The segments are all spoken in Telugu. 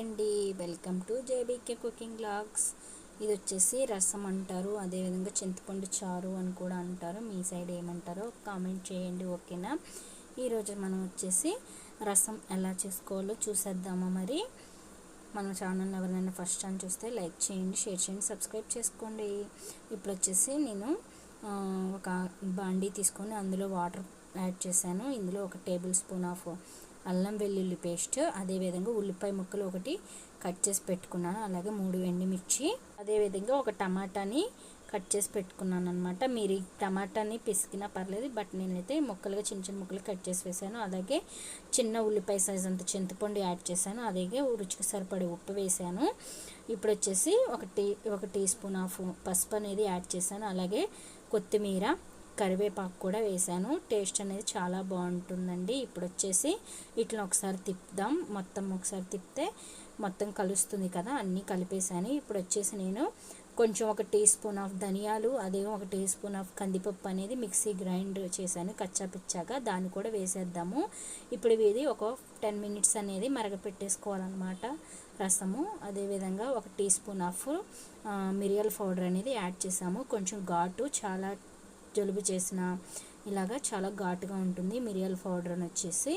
అండి. Welcome to JBK cooking blogs ఇది వచ్చేసి రసం అంటారు. అదేవిధంగా చింతపండు చారు అని కూడా అంటారు. మీ సైడ్ ఏమంటారో కామెంట్ చేయండి ఓకేనా? ఈరోజు మనం వచ్చేసి రసం ఎలా చేసుకోవాలో చూసేద్దామా మరి. మన ఛానల్ ఎవరైనా ఫస్ట్ టైం చూస్తే లైక్ చేయండి షేర్ చేయండి సబ్స్క్రైబ్ చేసుకోండి. ఇప్పుడు వచ్చేసి నేను ఒక బాండీ తీసుకొని అందులో వాటర్ యాడ్ చేశాను. ఇందులో ఒక టేబుల్ స్పూన్ ఆఫ్ అల్లం వెల్లుల్లి పేస్ట్ అదేవిధంగా ఉల్లిపాయ ముక్కలు ఒకటి కట్ చేసి పెట్టుకున్నాను. అలాగే మూడు ఎండుమిర్చి అదేవిధంగా ఒక టమాటాని కట్ చేసి పెట్టుకున్నాను అనమాట మీరు ఈ టమాటాని పిసికినా పర్లేదు బట్ నేనైతే ముక్కలుగా చిన్న చిన్న ముక్కలు కట్ చేసి వేసాను. అలాగే చిన్న ఉల్లిపాయ సైజ్ అంత చింతపండు యాడ్ చేశాను. అలాగే రుచికి సరిపడే ఉప్పు వేసాను. ఇప్పుడు వచ్చేసి ఒక టీ ఒక టీ స్పూన్ ఆఫ్ పసుపు అనేది యాడ్ చేశాను. అలాగే కొత్తిమీర కరివేపాకు కూడా వేసాను. టేస్ట్ అనేది చాలా బాగుంటుందండి. ఇప్పుడు వచ్చేసి ఇట్లా ఒకసారి తిప్పుదాం. మొత్తం ఒకసారి తిప్పితే మొత్తం కలుస్తుంది కదా. అన్నీ కలిపేసాను. ఇప్పుడు వచ్చేసి నేను కొంచెం ఒక టీ స్పూన్ ఆఫ్ ధనియాలు అదే ఒక టీ స్పూన్ ఆఫ్ కందిపప్పు అనేది మిక్సీ గ్రైండ్ చేశాను. కచ్చా పిచ్చాగా దాన్ని కూడా వేసేద్దాము. ఇప్పుడు ఇది ఒక టెన్ మినిట్స్ అనేది మరగపెట్టేసుకోవాలన్నమాట రసము. అదేవిధంగా ఒక టీ స్పూన్ ఆఫ్ మిరియల్ పౌడర్ అనేది యాడ్ చేసాము. కొంచెం ఘాటు చాలా జలుబు చేసిన ఇలాగా చాలా ఘాటుగా ఉంటుంది. మిరియాల పౌడర్ అని వచ్చేసి.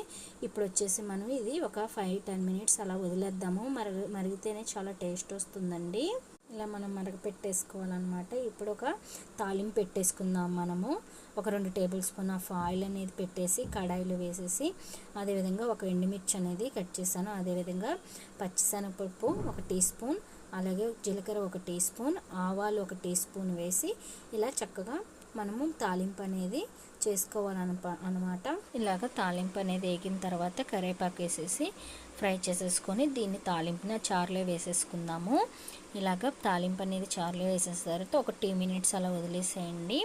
ఇప్పుడు వచ్చేసి మనం ఇది ఒక ఫైవ్ టెన్ మినిట్స్ అలా వదిలేద్దాము. మరగ మరిగితేనే చాలా టేస్ట్ వస్తుందండి. ఇలా మనం మరగ పెట్టేసుకోవాలన్నమాట ఇప్పుడు ఒక తాలింపు పెట్టేసుకుందాం మనము. ఒక రెండు టేబుల్ స్పూన్ ఆఫ్ ఆయిల్ అనేది పెట్టేసి కడాయిలో వేసేసి అదేవిధంగా ఒక ఎండుమిర్చి అనేది కట్ చేశాను. అదేవిధంగా పచ్చిశనగపప్పు ఒక టీ స్పూన్ అలాగే జీలకర్ర ఒక టీ స్పూన్ ఆవాలు ఒక టీ స్పూన్ వేసి ఇలా చక్కగా మనము తాలింపు అనేది చేసుకోవాలనప అనమాట. ఇలాగ తాలింపు అనేది వేగిన తర్వాత కరేపాకు వేసేసి ఫ్రై చేసేసుకొని దీన్ని తాలింపున చారులో వేసేసుకుందాము. ఇలాగ తాలింపు అనేది చారులో వేసేసిన తర్వాత ఒక టూ మినిట్స్ అలా వదిలేసేయండి.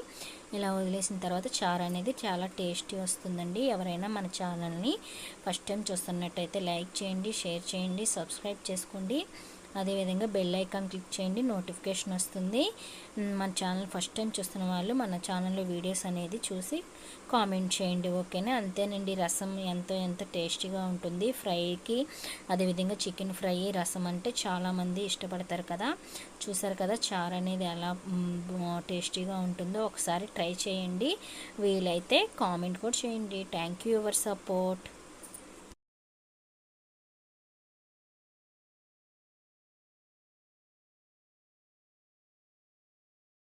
ఇలా వదిలేసిన తర్వాత చారు అనేది చాలా టేస్టీ వస్తుందండి. ఎవరైనా మన ఛానల్ని ఫస్ట్ టైం చూస్తున్నట్టయితే లైక్ చేయండి షేర్ చేయండి సబ్స్క్రైబ్ చేసుకోండి. అదేవిధంగా బెల్ ఐకాన్ క్లిక్ చేయండి నోటిఫికేషన్ వస్తుంది. మన ఛానల్ ఫస్ట్ టైం చూస్తున్న వాళ్ళు మన ఛానల్లో వీడియోస్ అనేది చూసి కామెంట్ చేయండి ఓకేనా? అంతేనండి రసం ఎంతో ఎంత టేస్టీగా ఉంటుంది. ఫ్రైకి అదేవిధంగా చికెన్ ఫ్రై రసం అంటే చాలామంది ఇష్టపడతారు కదా? చూసారు కదా చారు అనేది ఎలా టేస్టీగా ఉంటుందో? ఒకసారి ట్రై చేయండి. వీలైతే కామెంట్ కూడా చేయండి. Thank you your support.